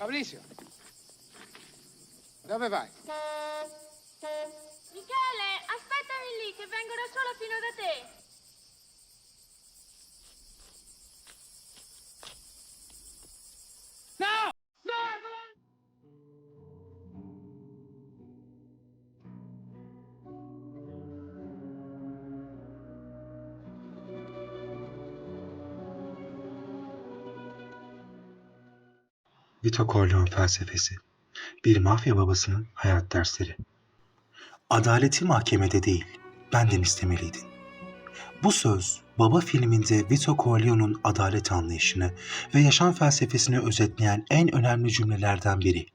Fabrizio, dove vai? Michele, aspettami lì, che vengo da sola fino da te. Vito Corleone felsefesi. Bir mafya babasının hayat dersleri. Adaleti mahkemede değil, benden istemeliydin. Bu söz, Baba filminde Vito Corleone'un adalet anlayışını ve yaşam felsefesini özetleyen en önemli cümlelerden biri.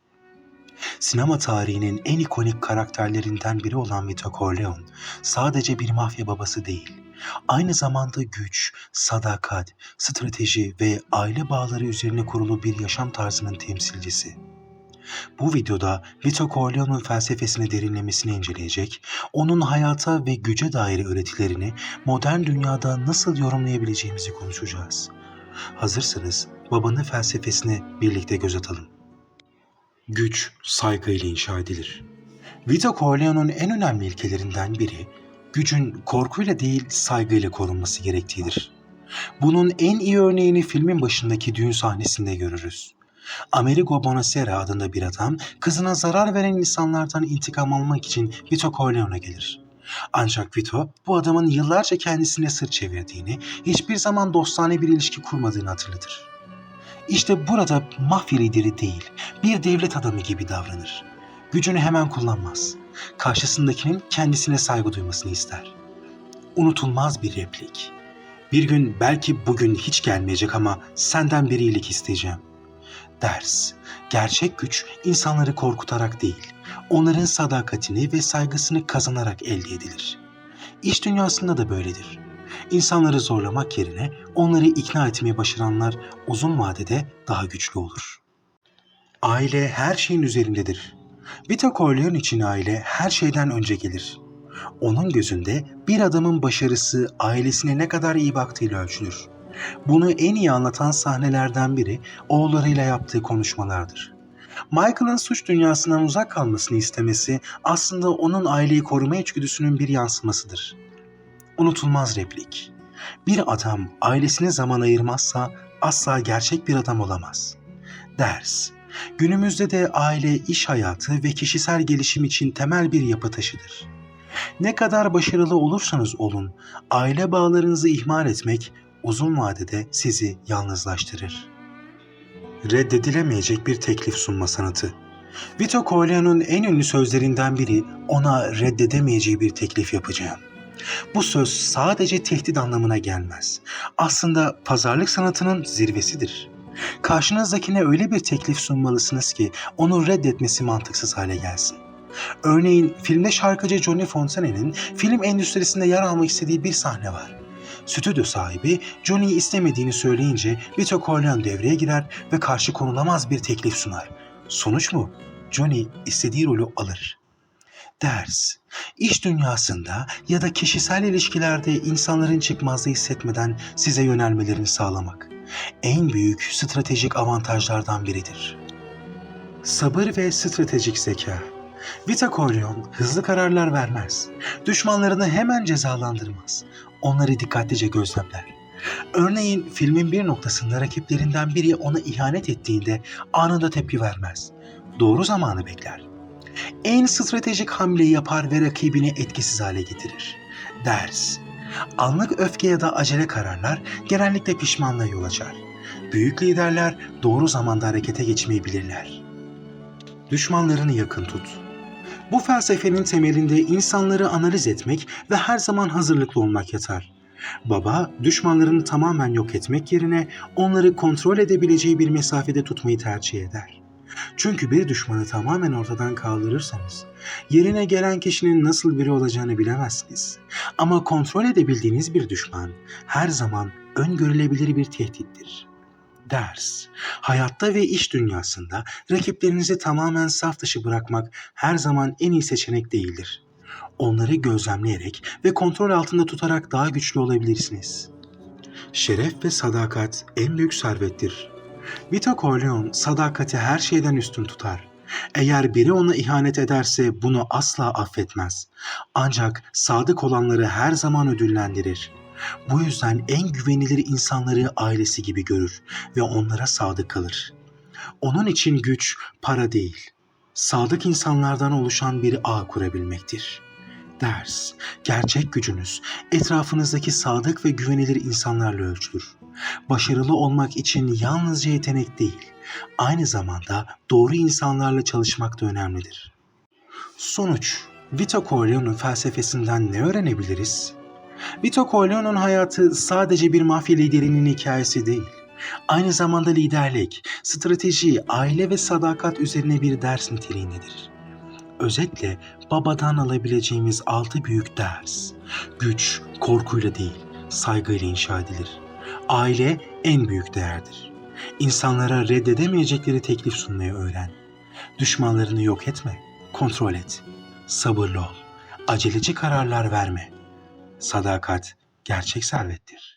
Sinema tarihinin en ikonik karakterlerinden biri olan Vito Corleone, sadece bir mafya babası değil, aynı zamanda güç, sadakat, strateji ve aile bağları üzerine kurulu bir yaşam tarzının temsilcisi. Bu videoda Vito Corleone'un felsefesini derinlemesine inceleyecek, onun hayata ve güce dair öğretilerini modern dünyada nasıl yorumlayabileceğimizi konuşacağız. Hazırsanız babanın felsefesine birlikte göz atalım. Güç saygıyla inşa edilir. Vito Corleone'un en önemli ilkelerinden biri gücün korkuyla değil saygıyla korunması gerektiğidir. Bunun en iyi örneğini filmin başındaki düğün sahnesinde görürüz. Amerigo Bonacera adında bir adam kızına zarar veren insanlardan intikam almak için Vito Corleone'a gelir. Ancak Vito bu adamın yıllarca kendisine sırt çevirdiğini, hiçbir zaman dostane bir ilişki kurmadığını hatırlatır. İşte burada mafya lideri değil, bir devlet adamı gibi davranır. Gücünü hemen kullanmaz. Karşısındakinin kendisine saygı duymasını ister. Unutulmaz bir replik. Bir gün belki bugün hiç gelmeyecek ama senden bir iyilik isteyeceğim. Ders. Gerçek güç insanları korkutarak değil, onların sadakatini ve saygısını kazanarak elde edilir. İş dünyasında da böyledir. İnsanları zorlamak yerine onları ikna etmeyi başaranlar uzun vadede daha güçlü olur. Aile her şeyin üzerindedir. Vito Corleone için aile her şeyden önce gelir. Onun gözünde bir adamın başarısı ailesine ne kadar iyi baktığıyla ölçülür. Bunu en iyi anlatan sahnelerden biri oğullarıyla yaptığı konuşmalardır. Michael'ın suç dünyasından uzak kalmasını istemesi aslında onun aileyi koruma içgüdüsünün bir yansımasıdır. Unutulmaz replik. Bir adam ailesine zaman ayırmazsa asla gerçek bir adam olamaz. Ders. Günümüzde de aile iş hayatı ve kişisel gelişim için temel bir yapı taşıdır. Ne kadar başarılı olursanız olun, aile bağlarınızı ihmal etmek uzun vadede sizi yalnızlaştırır. Reddedilemeyecek bir teklif sunma sanatı. Vito Corleone'un en ünlü sözlerinden biri ona reddedemeyeceği bir teklif yapacağım. Bu söz sadece tehdit anlamına gelmez. Aslında pazarlık sanatının zirvesidir. Karşınızdakine öyle bir teklif sunmalısınız ki onu reddetmesi mantıksız hale gelsin. Örneğin filmde şarkıcı Johnny Fontane'nin film endüstrisinde yer almak istediği bir sahne var. Stüdyo sahibi Johnny'yi istemediğini söyleyince Vito Corleone devreye girer ve karşı konulamaz bir teklif sunar. Sonuç mu? Johnny istediği rolü alır. Ders, iş dünyasında ya da kişisel ilişkilerde insanların çıkmazda hissetmeden size yönelmelerini sağlamak en büyük stratejik avantajlardan biridir. Sabır ve stratejik zeka. Vito Corleone hızlı kararlar vermez. Düşmanlarını hemen cezalandırmaz. Onları dikkatlice gözlemler. Örneğin filmin bir noktasında rakiplerinden biri ona ihanet ettiğinde anında tepki vermez. Doğru zamanı bekler. En stratejik hamleyi yapar ve rakibini etkisiz hale getirir. Ders. Anlık öfke ya da acele kararlar genellikle pişmanlığa yol açar. Büyük liderler doğru zamanda harekete geçmeyi bilirler. Düşmanlarını yakın tut. Bu felsefenin temelinde insanları analiz etmek ve her zaman hazırlıklı olmak yatar. Baba, düşmanlarını tamamen yok etmek yerine onları kontrol edebileceği bir mesafede tutmayı tercih eder. Çünkü bir düşmanı tamamen ortadan kaldırırsanız, yerine gelen kişinin nasıl biri olacağını bilemezsiniz. Ama kontrol edebildiğiniz bir düşman her zaman öngörülebilir bir tehdittir. Ders. Hayatta ve iş dünyasında rakiplerinizi tamamen saf dışı bırakmak her zaman en iyi seçenek değildir. Onları gözlemleyerek ve kontrol altında tutarak daha güçlü olabilirsiniz. Şeref ve sadakat en büyük servettir. Vito Corleone sadakati her şeyden üstün tutar. Eğer biri ona ihanet ederse bunu asla affetmez. Ancak sadık olanları her zaman ödüllendirir. Bu yüzden en güvenilir insanları ailesi gibi görür ve onlara sadık kalır. Onun için güç para değil, sadık insanlardan oluşan bir ağ kurabilmektir. Ders, gerçek gücünüz etrafınızdaki sadık ve güvenilir insanlarla ölçülür. Başarılı olmak için yalnızca yetenek değil, aynı zamanda doğru insanlarla çalışmak da önemlidir. Sonuç, Vito Corleone'un felsefesinden ne öğrenebiliriz? Vito Corleone'un hayatı sadece bir mafya liderinin hikayesi değil. Aynı zamanda liderlik, strateji, aile ve sadakat üzerine bir ders niteliğindedir. Özetle babadan alabileceğimiz altı büyük ders. Güç korkuyla değil, saygıyla inşa edilir. Aile en büyük değerdir. İnsanlara reddedemeyecekleri teklif sunmayı öğren. Düşmanlarını yok etme, kontrol et. Sabırlı ol. Aceleci kararlar verme. Sadakat gerçek servettir.